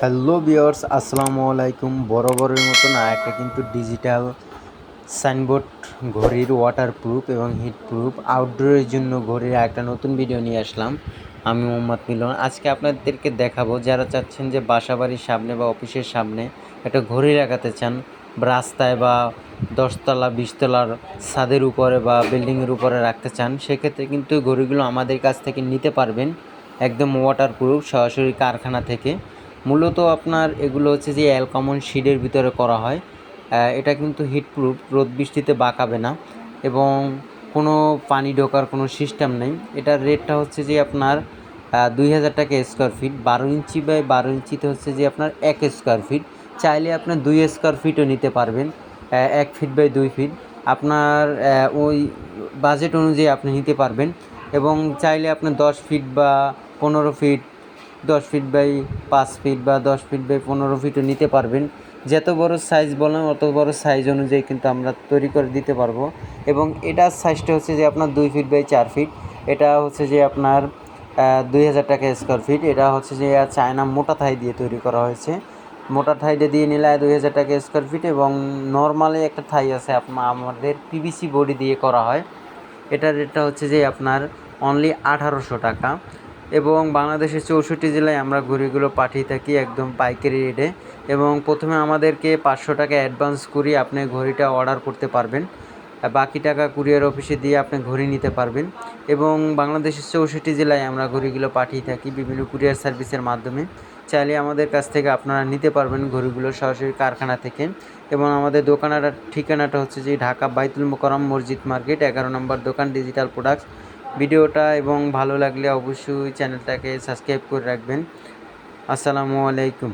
Hello বিয়ার্স আসসালামু আলাইকুম। বরাবরের মতন আর একটা কিন্তু ডিজিটাল সাইনবোর্ড ঘড়ির ওয়াটার প্রুফ এবং হিট প্রুফ আউটডোরের জন্য ঘড়ির একটা নতুন ভিডিও নিয়ে আসলাম। আমি মোহাম্মদ মিলন। আজকে আপনাদেরকে দেখাবো, যারা চাচ্ছেন যে বাসা বাড়ির সামনে বা অফিসের সামনে একটা ঘড়ি লাগাতে চান, রাস্তায় বা দশতলা, বিশতলার ছাদের উপরে বা বিল্ডিংয়ের উপরে রাখতে চান, সেক্ষেত্রে কিন্তু ঘড়িগুলো আমাদের কাছ থেকে নিতে পারবেন একদম ওয়াটার প্রুফ সরাসরি কারখানা থেকে। মূলত আপনার এগুলো হচ্ছে যে অ্যালকমন শিডের ভিতরে করা হয়। এটা কিন্তু হিট প্রুফ রোদ বৃষ্টিতে বাঁকাবে না এবং কোনো পানি ঢোকার কোনো সিস্টেম নেই। এটার রেটটা হচ্ছে যে আপনার দুই হাজার টাকা স্কোয়ার ফিট বারো ইঞ্চি বাই বারো ইঞ্চিতে হচ্ছে যে আপনার এক স্কোয়ার ফিট চাইলে আপনার দুই স্কোয়ার ফিটও নিতে পারবেন এক ফিট বাই দুই ফিট আপনার ওই বাজেট অনুযায়ী আপনি নিতে পারবেন এবং চাইলে আপনি দশ ফিট বা পনেরো ফিট দশ ফিট বাই পাঁচ ফিট বা দশ ফিট বাই পনেরো ফিটও নিতে পারবেন। যত বড় সাইজ বলেন, অত বড় সাইজ অনুযায়ী কিন্তু আমরা তৈরি করে দিতে পারব। এবং এটার সাইজটা হচ্ছে যে আপনার দুই ফিট বাই চার ফিট এটা হচ্ছে যে আপনার দুই হাজার টাকা স্কোয়ার ফিট এটা হচ্ছে যে চায়না মোটা থাই দিয়ে তৈরি করা হয়েছে। মোটা থাইটা দিয়ে নিলে দুই হাজার টাকা স্কোয়ার ফিট এবং নর্মালি একটা থাই আছে আপনার আমাদের পিভিসি বডি দিয়ে করা হয়। এটার রেটটা হচ্ছে যে আপনার অনলি আঠারোশো টাকা। এবং বাংলাদেশের চৌষট্টি জেলায় আমরা ঘড়িগুলো পাঠিয়ে থাকি একদম পাইকারি রেটে এবং প্রথমে আমাদেরকে পাঁচশো টাকা অ্যাডভান্স করি আপনি ঘড়িটা অর্ডার করতে পারবেন। বাকি টাকা কুরিয়ার অফিসে দিয়ে আপনি ঘড়ি নিতে পারবেন। এবং বাংলাদেশের চৌষট্টি জেলায় আমরা ঘড়িগুলো পাঠিয়ে থাকি বিভিন্ন কুরিয়ার সার্ভিসের মাধ্যমে। চাইলে আমাদের কাছ থেকে আপনারা নিতে পারবেন ঘড়িগুলো সরাসরি কারখানা থেকে। এবং আমাদের দোকানের ঠিকানাটা হচ্ছে যে ঢাকা বাইতুল মোকারম মসজিদ মার্কেট, এগারো নম্বর দোকান ডিজিটাল প্রোডাক্টস ভিডিওটা এবং ভালো লাগলে অবশ্যই চ্যানেলটাকে সাবস্ক্রাইব করে রাখবেন। আসসালামু আলাইকুম।